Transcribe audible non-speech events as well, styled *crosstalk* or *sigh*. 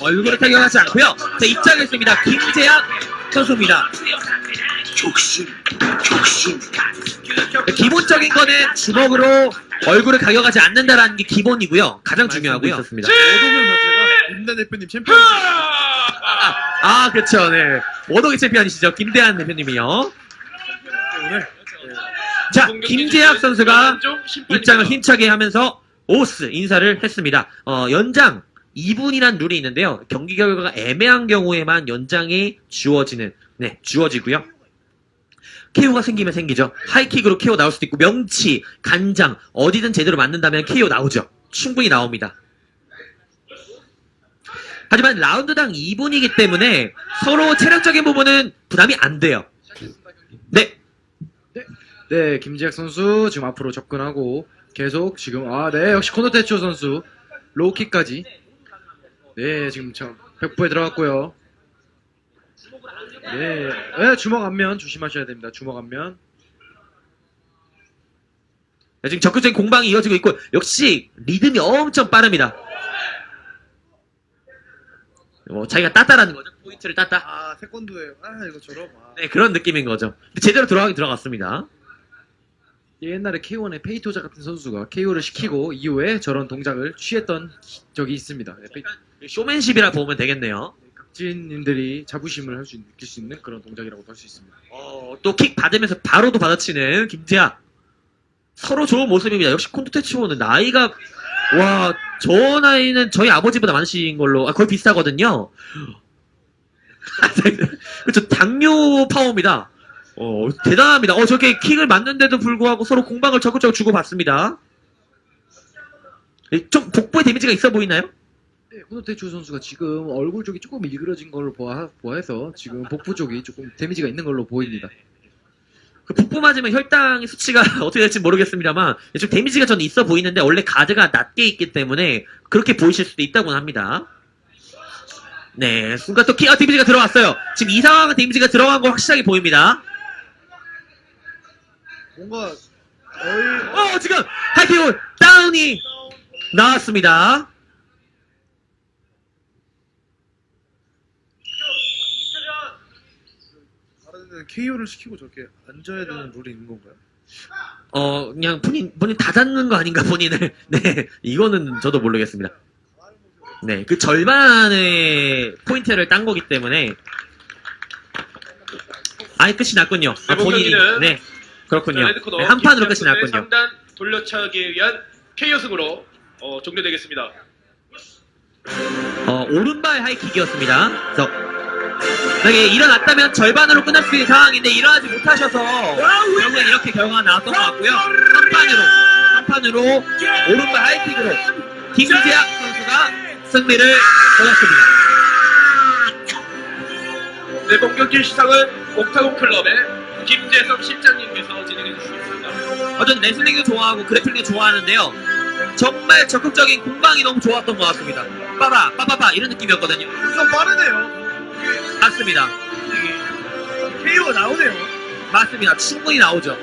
얼굴을 타격하지 않고요. 자, 입장했습니다. 김재학 선수입니다. 족신, 족신. 기본적인 거는 주먹으로 얼굴을 가격하지 않는다라는 게 기본이고요. 가장 중요하고요. 있었습니다. 자체가 임대 대표님 챔피언. 아, 그렇죠. 네. 워더기 챔피언이시죠. 김대한 대표님이요. 오늘 자, 김재학 선수가 입장을 힘차게 하면서 오스 인사를 했습니다. 어, 연장 2분이란 룰이 있는데요. 경기 결과가 애매한 경우에만 연장이 주어지는, 네, 주어지고요. KO가 생기면 생기죠. 하이킥으로 KO 나올 수도 있고, 명치, 간장, 어디든 제대로 맞는다면 KO 나오죠. 충분히 나옵니다. 하지만 라운드당 2분이기 때문에 서로 체력적인 부분은 부담이 안 돼요. 네, 네, 김지학 선수 지금 앞으로 접근하고 계속 지금 아, 네, 역시 코노테초 선수 로우킥까지 네, 지금 참 백부에 들어갔고요. 네, 네, 주먹 안면 조심하셔야 됩니다. 주먹 안면. 자, 지금 적극적인 공방이 이어지고 있고 역시 리듬이 엄청 빠릅니다. 뭐 자기가 땄다라는 거죠. 포인트를 땄다. 아 태권도에 아 이거처럼. 아. 네 그런 느낌인 거죠. 제대로 들어가긴 들어갔습니다. 옛날에 K1의 페이토자 같은 선수가 KO를 시키고 이후에 저런 동작을 취했던 적이 있습니다. 네, 페이- 쇼맨십이라 보면 되겠네요. 각진님들이 자부심을 할수 느낄 수 있는 그런 동작이라고 할수 있습니다. 어, 또 킥 받으면서 바로도 받아치는 김재학. 서로 좋은 모습입니다. 역시 콘도테치오는 나이가 와 저 나이는 저희 아버지보다 많으신 걸로 아, 거의 비슷하거든요. *laughs* 그렇죠 당뇨 파워입니다. 어 대단합니다. 어 저렇게 킥을 맞는데도 불구하고 서로 공방을 적극적으로 주고받습니다. 예, 좀 복부에 데미지가 있어 보이나요? 네, 코노테초 선수가 지금 얼굴 쪽이 조금 일그러진 걸로 보아, 보아해서 지금 복부 쪽이 조금 데미지가 있는 걸로 보입니다. 그 복부 맞으면 혈당의 수치가 *laughs* 어떻게 될지 모르겠습니다만 좀 데미지가 저는 있어 보이는데 원래 가드가 낮게 있기 때문에 그렇게 보이실 수도 있다고 합니다. 네, 순간 또 키, 아, 데미지가 들어갔어요. 지금 이 상황은 데미지가 들어간 거 확실하게 보입니다. 뭔가 거의 어, 지금 하이킥 다운이 나왔습니다. 다른 데는 KO를 시키고 저렇게 앉아야 되는 룰이 있는 건가요? 어, 그냥 본인, 본인 다 닿는 거 아닌가, 본인을. *laughs* 네, 이거는 저도 모르겠습니다. 네, 그 절반의 포인트를 딴 거기 때문에. 아예 끝이 났군요. 아, 본인이. 네, 그렇군요. 레드코너 네, 한 판으로 끝이 났군요. 선수의 3단 돌려차기에 의한 KO 승으로 어, 종료되겠습니다. 어, 오른발 하이킥이었습니다. 그래서, 만약에 일어났다면 절반으로 끝날 수 있는 상황인데 일어나지 못하셔서 결국엔 이렇게 결과가 나왔던 것 같고요. 한 판으로, 한 판으로 오른발 하이킥으로 김재학 선수가 승리를 거뒀습니다. 네, 본격기 시상은 옥타곤 클럽의 김재섭 실장님께서 진행해 주시겠습니다. 어, 저는 레슬링도 좋아하고 그래플링도 좋아하는데요. 정말 적극적인 공방이 너무 좋았던 것 같습니다. 빠바, 빠바바 이런 느낌이었거든요. 엄청 빠르네요. 맞습니다. KO가 나오네요. 맞습니다. 충분히 나오죠.